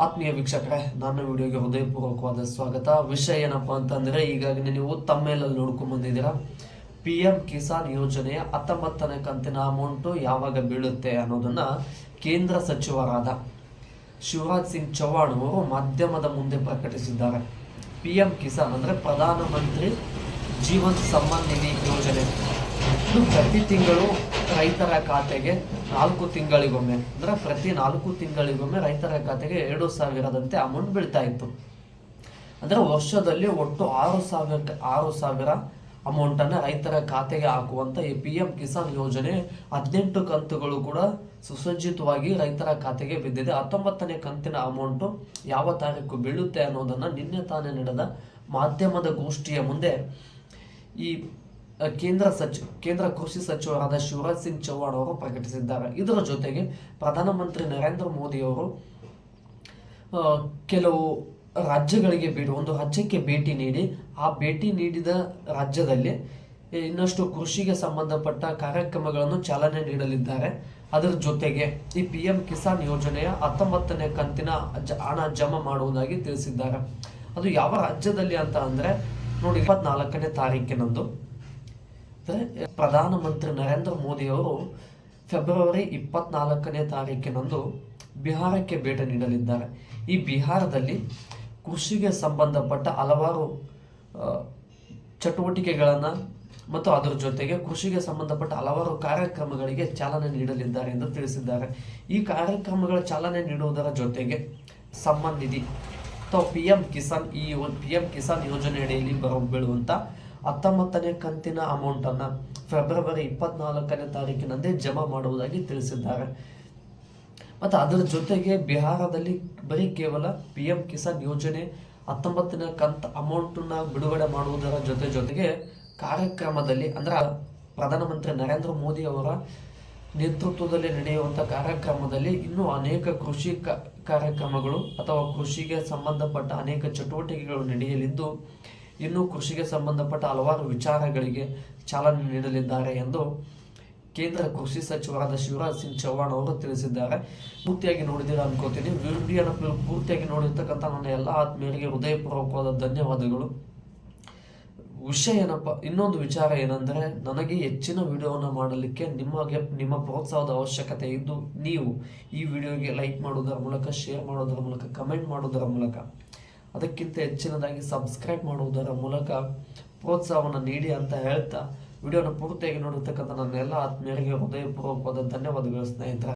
ಆತ್ಮೀಯ ವೀಕ್ಷಕರೇ ನನ್ನ ವಿಡಿಯೋಗೆ ಹೃದಯಪೂರ್ವಕವಾದ ಸ್ವಾಗತ. ವಿಷಯ ಏನಪ್ಪ ಅಂತಂದ್ರೆ, ಈಗಾಗಲೇ ನೀವು ತಮ್ಮೇಲಲ್ಲಿ ನೋಡ್ಕೊಂಡು ಬಂದಿದ್ದೀರಾ? ಪಿ ಎಂ ಕಿಸಾನ್ ಯೋಜನೆಯ ಹತ್ತೊಂಬತ್ತನೇ ಕಂತಿನ ಅಮೌಂಟು ಯಾವಾಗ ಬೀಳುತ್ತೆ ಅನ್ನೋದನ್ನ ಕೇಂದ್ರ ಸಚಿವರಾದ ಶಿವರಾಜ್ ಸಿಂಗ್ ಚೌಹಾಣ್ ಅವರು ಮಾಧ್ಯಮದ ಮುಂದೆ ಪ್ರಕಟಿಸಿದ್ದಾರೆ. ಪಿ ಎಂ ಕಿಸಾನ್ ಅಂದ್ರೆ ಪ್ರಧಾನಮಂತ್ರಿ ಜೀವನ್ ಸಮ್ಮಾನ್ ನಿಧಿ ಯೋಜನೆ. ಇದು ಪ್ರತಿ ತಿಂಗಳು ರೈತರ ಖಾತೆಗೆ ನಾಲ್ಕು ತಿಂಗಳಿಗೊಮ್ಮೆ, ಅಂದ್ರೆ ಪ್ರತಿ ನಾಲ್ಕು ತಿಂಗಳಿಗೊಮ್ಮೆ ರೈತರ ಖಾತೆಗೆ ಎರಡು ಸಾವಿರದಂತೆ ಅಮೌಂಟ್ ಬೀಳ್ತಾ ಇತ್ತು. ಅಂದ್ರೆ ವರ್ಷದಲ್ಲಿ ಒಟ್ಟು ಆರು ಸಾವಿರ ಆರು ಸಾವಿರ ಅಮೌಂಟ್ ಅನ್ನ ರೈತರ ಖಾತೆಗೆ ಹಾಕುವಂತ ಈ ಪಿ ಎಂ ಕಿಸಾನ್ ಯೋಜನೆ ಹದಿನೆಂಟು ಕಂತುಗಳು ಕೂಡ ಸುಸಜ್ಜಿತವಾಗಿ ರೈತರ ಖಾತೆಗೆ ಬಿದ್ದಿದೆ. ಹತ್ತೊಂಬತ್ತನೇ ಕಂತಿನ ಅಮೌಂಟು ಯಾವ ತಾರೀಕು ಬೀಳುತ್ತೆ ಅನ್ನೋದನ್ನ ನಿನ್ನೆ ತಾನೇ ನಡೆದ ಮಾಧ್ಯಮದ ಗೋಷ್ಠಿಯ ಮುಂದೆ ಈ ಕೇಂದ್ರ ಸಚಿವ ಕೇಂದ್ರ ಕೃಷಿ ಸಚಿವರಾದ ಶಿವರಾಜ್ ಸಿಂಗ್ ಚೌಹಾಣ್ ಅವರು ಪ್ರಕಟಿಸಿದ್ದಾರೆ. ಇದರ ಜೊತೆಗೆ ಪ್ರಧಾನಮಂತ್ರಿ ನರೇಂದ್ರ ಮೋದಿ ಅವರು ಕೆಲವು ರಾಜ್ಯಗಳಿಗೆ ಭೇಟಿ, ಒಂದು ರಾಜ್ಯಕ್ಕೆ ಭೇಟಿ ನೀಡಿ, ಆ ಭೇಟಿ ನೀಡಿದ ರಾಜ್ಯದಲ್ಲಿ ಇನ್ನಷ್ಟು ಕೃಷಿಗೆ ಸಂಬಂಧಪಟ್ಟ ಕಾರ್ಯಕ್ರಮಗಳನ್ನು ಚಾಲನೆ ನೀಡಲಿದ್ದಾರೆ. ಅದರ ಜೊತೆಗೆ ಈ ಪಿ ಎಂ ಕಿಸಾನ್ ಯೋಜನೆಯ ಹತ್ತೊಂಬತ್ತನೇ ಕಂತಿನ ಹಣ ಜಮಾ ಮಾಡುವುದಾಗಿ ತಿಳಿಸಿದ್ದಾರೆ. ಅದು ಯಾವ ರಾಜ್ಯದಲ್ಲಿ ಅಂತ ಅಂದರೆ ನೋಡಿ, ಇಪ್ಪತ್ನಾಲ್ಕನೇ ತಾರೀಕಿನಂದು. ಪ್ರಧಾನಮಂತ್ರಿ ನರೇಂದ್ರ ಮೋದಿ ಅವರು ಫೆಬ್ರವರಿ ಇಪ್ಪತ್ನಾಲ್ಕನೇ ತಾರೀಕಿನಂದು ಬಿಹಾರಕ್ಕೆ ಭೇಟಿ ನೀಡಲಿದ್ದಾರೆ. ಈ ಬಿಹಾರದಲ್ಲಿ ಕೃಷಿಗೆ ಸಂಬಂಧಪಟ್ಟ ಹಲವಾರು ಚಟುವಟಿಕೆಗಳನ್ನು ಮತ್ತು ಅದರ ಜೊತೆಗೆ ಕೃಷಿಗೆ ಸಂಬಂಧಪಟ್ಟ ಹಲವಾರು ಕಾರ್ಯಕ್ರಮಗಳಿಗೆ ಚಾಲನೆ ನೀಡಲಿದ್ದಾರೆ ಎಂದು ತಿಳಿಸಿದ್ದಾರೆ. ಈ ಕಾರ್ಯಕ್ರಮಗಳ ಚಾಲನೆ ನೀಡುವುದರ ಜೊತೆಗೆ ಸಮ್ಮನ್ ನಿಧಿ ಅಥವಾ ಪಿ ಎಂ ಕಿಸಾನ್ ಈ ಪಿ ಎಂ ಕಿಸಾನ್ ಯೋಜನೆ ಅಡಿಯಲ್ಲಿ ಬರೋ, ಬೀಳುವಂತ ಹತ್ತೊಂಬತ್ತನೇ ಕಂತಿನ ಅಮೌಂಟ್ ಅನ್ನ ಫೆಬ್ರವರಿ ಇಪ್ಪತ್ನಾಲ್ಕನೇ ತಾರೀಕಿನಂದೇ ಜಮಾ ಮಾಡುವುದಾಗಿ ತಿಳಿಸಿದ್ದಾರೆ. ಮತ್ತು ಅದರ ಜೊತೆಗೆ ಬಿಹಾರದಲ್ಲಿ ಬರೀ ಕೇವಲ ಪಿ ಎಂ ಕಿಸಾನ್ ಯೋಜನೆ ಹತ್ತೊಂಬತ್ತನೇ ಕಂತ್ ಅಮೌಂಟನ್ನು ಬಿಡುಗಡೆ ಮಾಡುವುದರ ಜೊತೆ ಜೊತೆಗೆ ಕಾರ್ಯಕ್ರಮದಲ್ಲಿ ಅಂದ್ರೆ ಪ್ರಧಾನಮಂತ್ರಿ ನರೇಂದ್ರ ಮೋದಿ ಅವರ ನೇತೃತ್ವದಲ್ಲಿ ನಡೆಯುವಂಥ ಕಾರ್ಯಕ್ರಮದಲ್ಲಿ ಇನ್ನೂ ಅನೇಕ ಕೃಷಿ ಕಾರ್ಯಕ್ರಮಗಳು ಅಥವಾ ಕೃಷಿಗೆ ಸಂಬಂಧಪಟ್ಟ ಅನೇಕ ಚಟುವಟಿಕೆಗಳು ನಡೆಯಲಿದ್ದು ಇನ್ನೂ ಕೃಷಿಗೆ ಸಂಬಂಧಪಟ್ಟ ಹಲವಾರು ವಿಚಾರಗಳಿಗೆ ಚಾಲನೆ ನೀಡಲಿದ್ದಾರೆ ಎಂದು ಕೇಂದ್ರ ಕೃಷಿ ಸಚಿವರಾದ ಶಿವರಾಜ್ ಸಿಂಗ್ ಚೌಹಾಣ್ ಅವರು ತಿಳಿಸಿದ್ದಾರೆ. ಪೂರ್ತಿಯಾಗಿ ನೋಡಿದ್ದೀರಾ ಅನ್ಕೋತೀನಿ. ವಿಡಿಯೋನ ಪೂರ್ತಿಯಾಗಿ ನೋಡಿರ್ತಕ್ಕಂಥ ನನ್ನ ಎಲ್ಲ ಆತ್ಮೀಯರಿಗೆ ಹೃದಯಪೂರ್ವಕವಾದ ಧನ್ಯವಾದಗಳು. ವಿಷಯ ಏನಪ್ಪ, ಇನ್ನೊಂದು ವಿಚಾರ ಏನಂದ್ರೆ, ನನಗೆ ಹೆಚ್ಚಿನ ವಿಡಿಯೋವನ್ನು ಮಾಡಲಿಕ್ಕೆ ನಿಮಗೆ, ನಿಮ್ಮ ಪ್ರೋತ್ಸಾಹದ ಅವಶ್ಯಕತೆ ಇದ್ದು, ನೀವು ಈ ವಿಡಿಯೋಗೆ ಲೈಕ್ ಮಾಡೋದರ ಮೂಲಕ, ಶೇರ್ ಮಾಡೋದರ ಮೂಲಕ, ಕಮೆಂಟ್ ಮಾಡೋದರ ಮೂಲಕ ಅದಕ್ಕಿಂತ ಹೆಚ್ಚಿನದಾಗಿ ಸಬ್ಸ್ಕ್ರೈಬ್ ಮಾಡುವುದರ ಮೂಲಕ ಪ್ರೋತ್ಸಾಹವನ್ನು ನೀಡಿ ಅಂತ ಹೇಳ್ತಾ, ವಿಡಿಯೋನ ಪೂರ್ತಿಯಾಗಿ ನೋಡಿರ್ತಕ್ಕಂಥ ನನ್ನ ಎಲ್ಲ ಆತ್ಮೀಯರಿಗೆ ಹೃದಯಪೂರ್ವಕವಾದ ಧನ್ಯವಾದಗಳು ಸ್ನೇಹಿತರೆ.